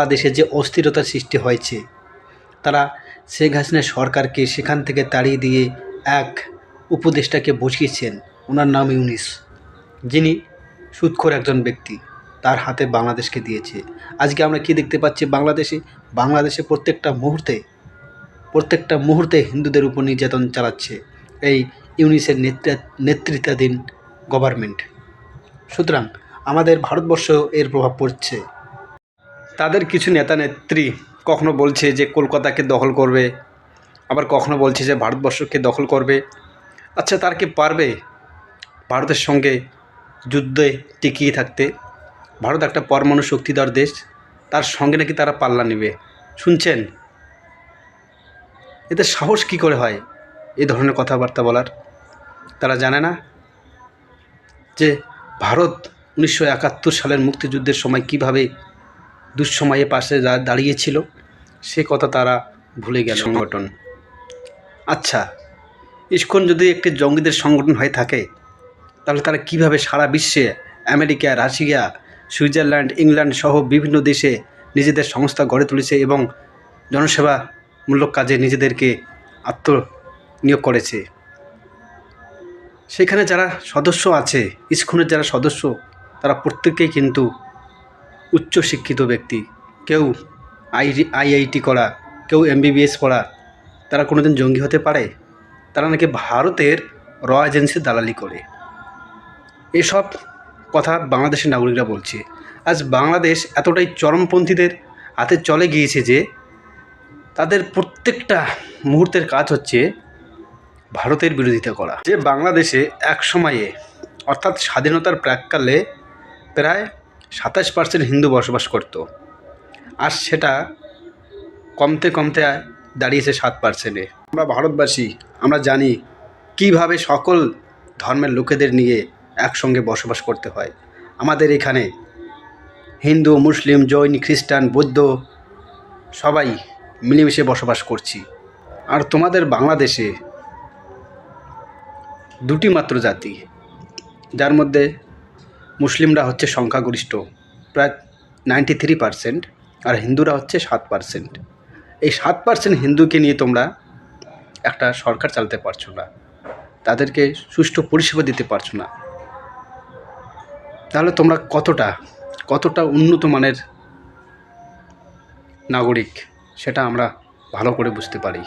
বাংলাদেশে যে অস্থিরতার সৃষ্টি হয়েছে, তারা শেখ হাসিনা সরকারকে সেখান থেকে তাড়িয়ে দিয়ে এক উপদেষ্টাকে বসিয়েছেন। ওনার নাম ইউনিস। যিনি সুদখোর একজন ব্যক্তি, তার হাতে বাংলাদেশকে দিয়েছে। আজকে আমরা কি দেখতে পাচ্ছি বাংলাদেশে? বাংলাদেশে প্রত্যেকটা মুহূর্তে প্রত্যেকটা মুহূর্তে হিন্দুদের উপর নির্যাতন চালাচ্ছে এই ইউনিসের নেতৃত্ব নেতৃত্বাধীন গভর্নমেন্ট সুতরাং আমাদের ভারতবর্ষ এর প্রভাব পড়ছে। তাদের কিছু নেতা নেত্রী কখনো বলছে যে কলকাতাকে দখল করবে, আবার কখনো বলছে যে ভারতবর্ষকে দখল করবে। আচ্ছা তার কি পারবে ভারতের সঙ্গে যুদ্ধে টিকিয়ে থাকতে? ভারত একটা পরমাণু শক্তিধর দেশ, তার সঙ্গে নাকি তারা পাল্লা নেবে? শুনছেন? এতে সাহস কি করে হয় এই ধরনের কথাবার্তা বলার? তারা জানে না যে ভারত উনিশশো একাত্তর সালের মুক্তিযুদ্ধের সময় কীভাবে দুঃসময়ে পাশে দাঁড়িয়েছিল সে কথা তারা ভুলে গেল। সংগঠন। আচ্ছা ইস্কন যদি একটি জঙ্গিদের সংগঠন হয়ে থাকে তাহলে তারা কীভাবে সারা বিশ্বে আমেরিকা রাশিয়া সুইজারল্যান্ড ইংল্যান্ড সহ বিভিন্ন দেশে নিজেদের সংস্থা গড়ে তুলেছে এবং জনসেবামূলক কাজে নিজেদেরকে আত্মনিয়োগ করেছে? সেখানে যারা সদস্য আছে ইস্কনের যারা সদস্য তারা প্রত্যেকেই কিন্তু উচ্চশিক্ষিত ব্যক্তি। কেউ আই আইআইটি করা, কেউ এমবিবিএস পড়া, তারা কোনোদিন জঙ্গি হতে পারে? তারা নাকি ভারতের র এজেন্সির দালালি করে। এসব কথা বাংলাদেশের নাগরিকরা বলছে। আজ বাংলাদেশ এতটাই চরমপন্থীদের হাতে চলে গিয়েছে যে, তাদের প্রত্যেকটা মুহূর্তের কাজ হচ্ছে ভারতের বিরোধিতা করা। যে বাংলাদেশে এক সময়ে অর্থাৎ স্বাধীনতার প্রাককালে, প্রায় সাতাশ পার্সেন্ট হিন্দু বসবাস করত। আর সেটা কমতে কমতে দাঁড়িয়েছে সাত পার্সেন্টে আমরা ভারতবাসী, আমরা জানি কীভাবে সকল ধর্মের লোকেদের নিয়ে একসঙ্গে বসবাস করতে হয়। আমাদের এখানে হিন্দু, মুসলিম, জৈন, খ্রিস্টান, বৌদ্ধ সবাই মিলেমিশে বসবাস করছি। আর তোমাদের বাংলাদেশে দুটি মাত্র জাতি, যার মধ্যে মুসলিমরা হচ্ছে সংখ্যাগরিষ্ঠ, প্রায় নাইনটি থ্রি পারসেন্ট আর হিন্দুরা হচ্ছে সাত পারসেন্ট এই সাত পার্সেন্ট হিন্দুকে নিয়ে তোমরা একটা সরকার চালাতে পারছ না, তাদেরকে সুষ্ঠু পরিষেবা দিতে পারছ না। তাহলে তোমরা কতটা কতটা উন্নত মানের নাগরিক, সেটা আমরা ভালো করে বুঝতে পারি।